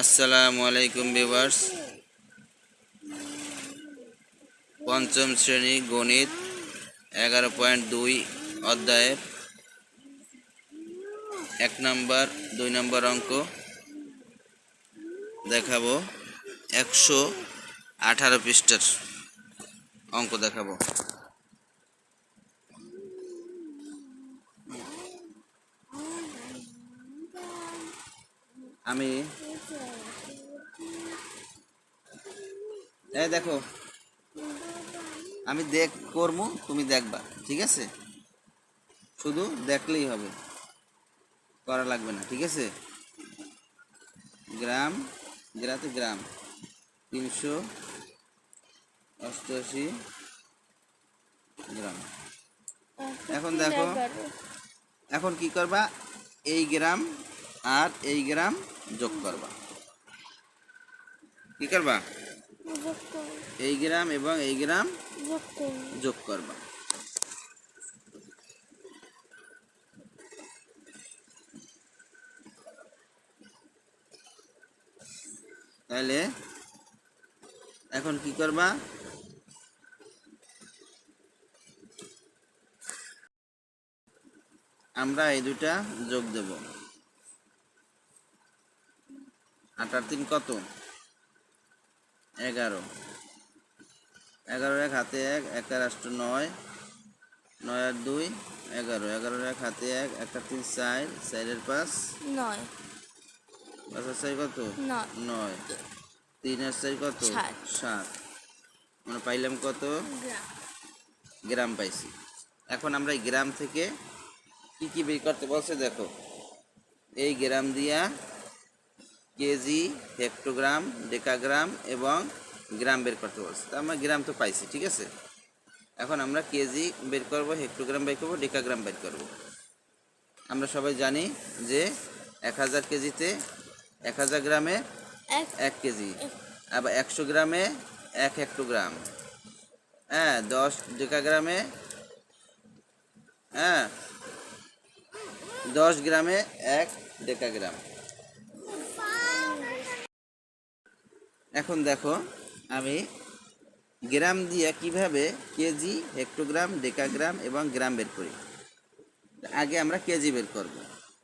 আসসালামু আলাইকুম ভিউয়ার্স। পঞ্চম শ্রেণি গণিত, এগারো পয়েন্ট দুই অধ্যায়ের এক নম্বর, দুই নম্বর অঙ্ক দেখাবো, একশো আঠারো পৃষ্ঠার অঙ্ক দেখাবো। আমি এই দেখো, আমি দেখ করব তুমি দেখবা, ঠিক আছে? শুধু দেখলেই হবে, করা লাগবে না, ঠিক আছে? গ্রাম, গ্রাতে গ্রাম, তিনশো অষ্টআশি গ্রাম। এখন দেখো, এখন কি করবা? এই গ্রাম আর এই গ্রাম যোগ করবা। কি করবা? এই গ্রাম এবং এই গ্রাম যোগ করবা। তাহলে এখন কি করবা? আমরা এই দুটা যোগ দেব। আটার তিন কত? এগারো। এগারো এক হাতে এক একের রাষ্ট্র নয়। নয় আর দুই এগারো। এগারো এক হাতে এক একটা তিন চার চারের পাঁচ। নয়। পাঁচ আর চার কত? নয়। তিন আর চার কত? সাত। মানে পাইলাম কত? গ্রাম পাইছি। এখন আমরা এই গ্রাম থেকে কি কি বের করতে বলছে দেখো। এই গ্রাম দিয়া কেজি হেক্টোগ্রাম ডেকাগ্রাম এবং গ্রাম বের করতে বলছে। তা আমরা গ্রাম তো পাইছি ঠিক আছে? এখন আমরা কেজি বের করব হেক্টোগ্রাম বের করব ডেকাগ্রাম বের করব। আমরা সবাই জানি যে এক হাজার কেজিতে এক হাজার গ্রামে এক এক কেজি আবার একশো গ্রামে এক হেক্টোগ্রাম। হ্যাঁ দশ ডেকাগ্রামে হ্যাঁ দশ গ্রামে এক ডেকাগ্রাম। এখন দেখো, আমি গ্রাম দিয়ে কীভাবে কেজি, হেক্টোগ্রাম, ডেকাগ্রাম এবং গ্রাম বের করি? আগে আমরা কেজি বের করব।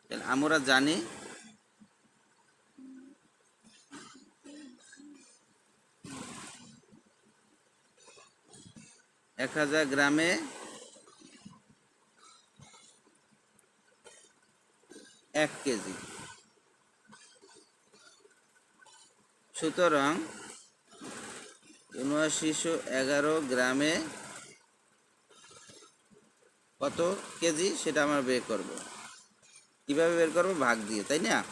তাহলে আমরা জানি এক হাজার গ্রামে এক কেজি। সুতরাং উনআশিশো এগারো গ্রামে কত কেজি সেটা আমরা বের করব। কীভাবে বের করব? ভাগ দিয়ে, তাই না?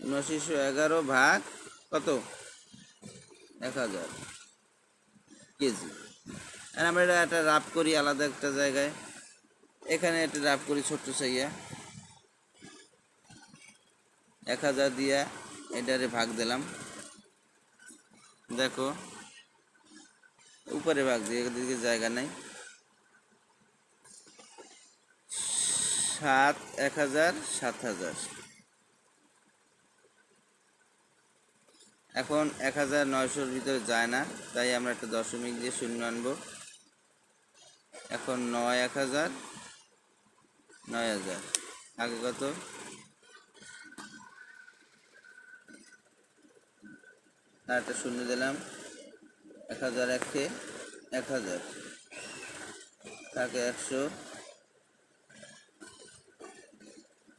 উনআশিশো এগারো ভাগ কত? এক হাজার কেজি। আর আমরা এটা একটা রাপ করি, আলাদা একটা জায়গায়। এখানে একটা রাপ করি, ছোট্ট সাইয়া। এক হাজার দিয়া এটারে ভাগ দিলাম। দেখো উপরে ভাগ দিয়ে এদিকে জায়গা নাই। সাত, এক হাজার, সাত হাজার। এখন এক হাজার নয়শোর ভিতরে যায় না, তাই আমরা একটা দশমিক দিয়ে শূন্য আনব। এখন নয় এক হাজার, নয় হাজার। আগে কত? আর একটা শূন্য দিলাম। এক হাজার একে এক হাজার। তাকে একশো।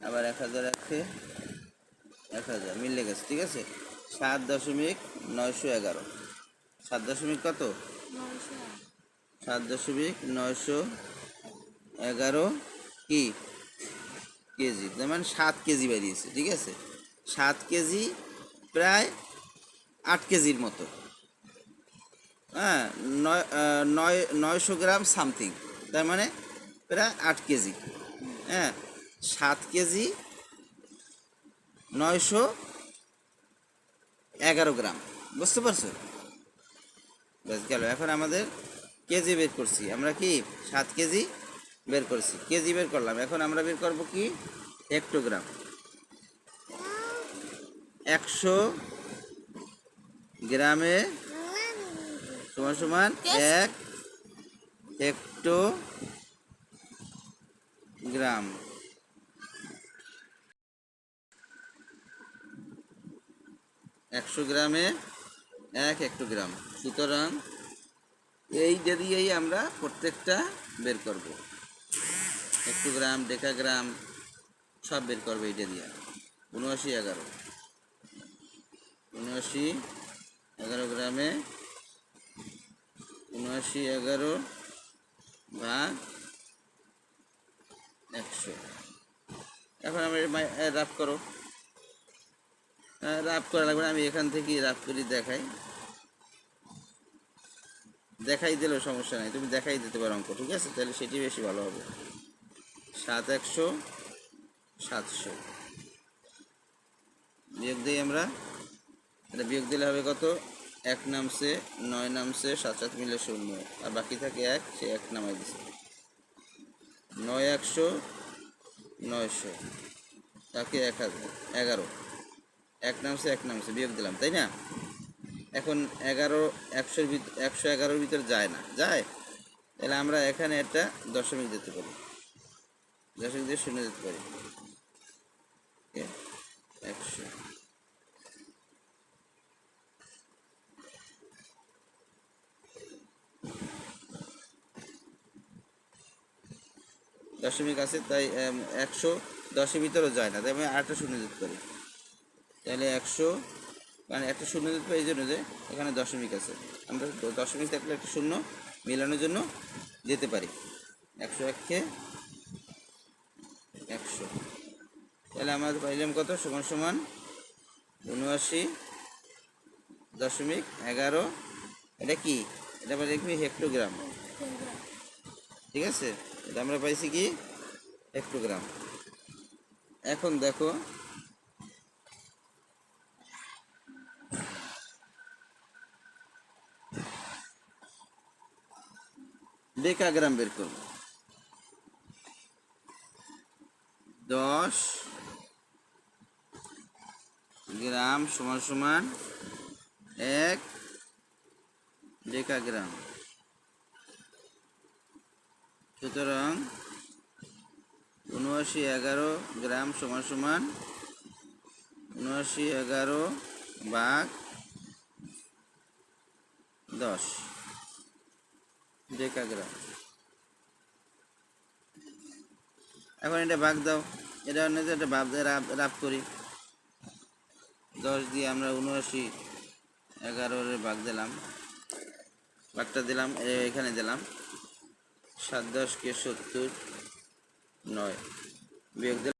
আবার এক হাজার একে এক হাজার। মিলে গেছে ঠিক আছে? সাত দশমিক নয়শো এগারো। সাত দশমিক কত? সাত দশমিক নয়শো এগারো কি? কেজি। তার মানে সাত কেজি বেরিয়েছে, ঠিক আছে? সাত কেজি প্রায় আট কেজির মতো। হ্যাঁ নয় নয়, নয়শো গ্রাম সামথিং। তার মানে প্রায় আট কেজি। হ্যাঁ সাত কেজি নয়শো এগারো গ্রাম। বুঝতে পারছ? ব্যাস গেল। এখন আমাদের কেজি বের করছি। আমরা কি সাত কেজি বের করছি? কেজি বের করলাম। এখন আমরা বের করব কি? হেক্টোগ্রাম একশো গ্রামে সমান সমান এক হেক্টো গ্রাম। একশো গ্রামে এক হেক্টোগ্রাম সুতরাং এইটা দিয়েই আমরা প্রত্যেকটা বের করব। একটু গ্রাম, ডেকা গ্রাম, সব বের করব এইটা দিয়ে উনআশি, এগারো। উনআশি এগারো গ্রামে উনআশি, এগারো ভাগ একশো। এখন আমরা রাফ করো। রাফ করা লাগবে আমি এখান থেকে রাফ করি, দেখাই। দেখাই দিলেও সমস্যা নাই, তুমি দেখাই দিতে পারো অঙ্ক, ঠিক আছে? তাহলে সেটি বেশি ভালো হবে। সাত একশো, সাতশো। বিয়োগ দিই আমরা এটা বিয়োগ দিলে হবে কত? এক নামছে, নয় নামছে, সাত সাত মিলে শূন্য। আর বাকি থাকে এক, সে এক নামাই দিছে। নয় একশো, নয়শো। তাকে এক হাজার, এগারো। এক নামছে এক নামছে, বিয়োগ দিলাম, তাই না? এখন এগারো, একশোর ভিতর একশো এগারোর ভিতর যায় না। যায়? তাহলে আমরা এখানে একটা দশমিক দিতে পারি। দশমিক দিয়ে শূন্য দিতে পারি। একশো। দশমিক আছে, তাই একশো দশের ভিতরেও যায় না, তাই আমি আটটা শূন্য দিতে করি। তাহলে একশো মানে একটা শূন্য দিতে পারি এই জন্য যে এখানে দশমিক আছে। আমরা দশমিক থাকলে একটা শূন্য মেলানোর জন্য যেতে পারি। একশো এককে একশো। তাহলে আমরা পাইলাম কত? সমান সমান উনআশি দশমিক এগারো। এটা কি? এটা দেখবি হেক্টোগ্রাম ঠিক আছে? এটা আমরা পাইছি কি? হেক্টোগ্রাম এখন দেখো বেকা গ্রাম বের করব। দশ গ্রাম সমান সমান এক ডেকাগ্রাম সুতরাং উনআশি এগারো গ্রাম সমান সমান উনআশি এগারো বাঘ দশ ডেকা গ্রাম। এখন এটা ভাগ দাও, এটা অন্য একটা ভাব রাপ রাপ করি। দশ দিয়ে আমরা উনআশি এগারোর ভাগ দিলাম। ভাগটা দিলাম এখানে দিলাম। সাত দশকে সত্তর নয়। বিয়োগ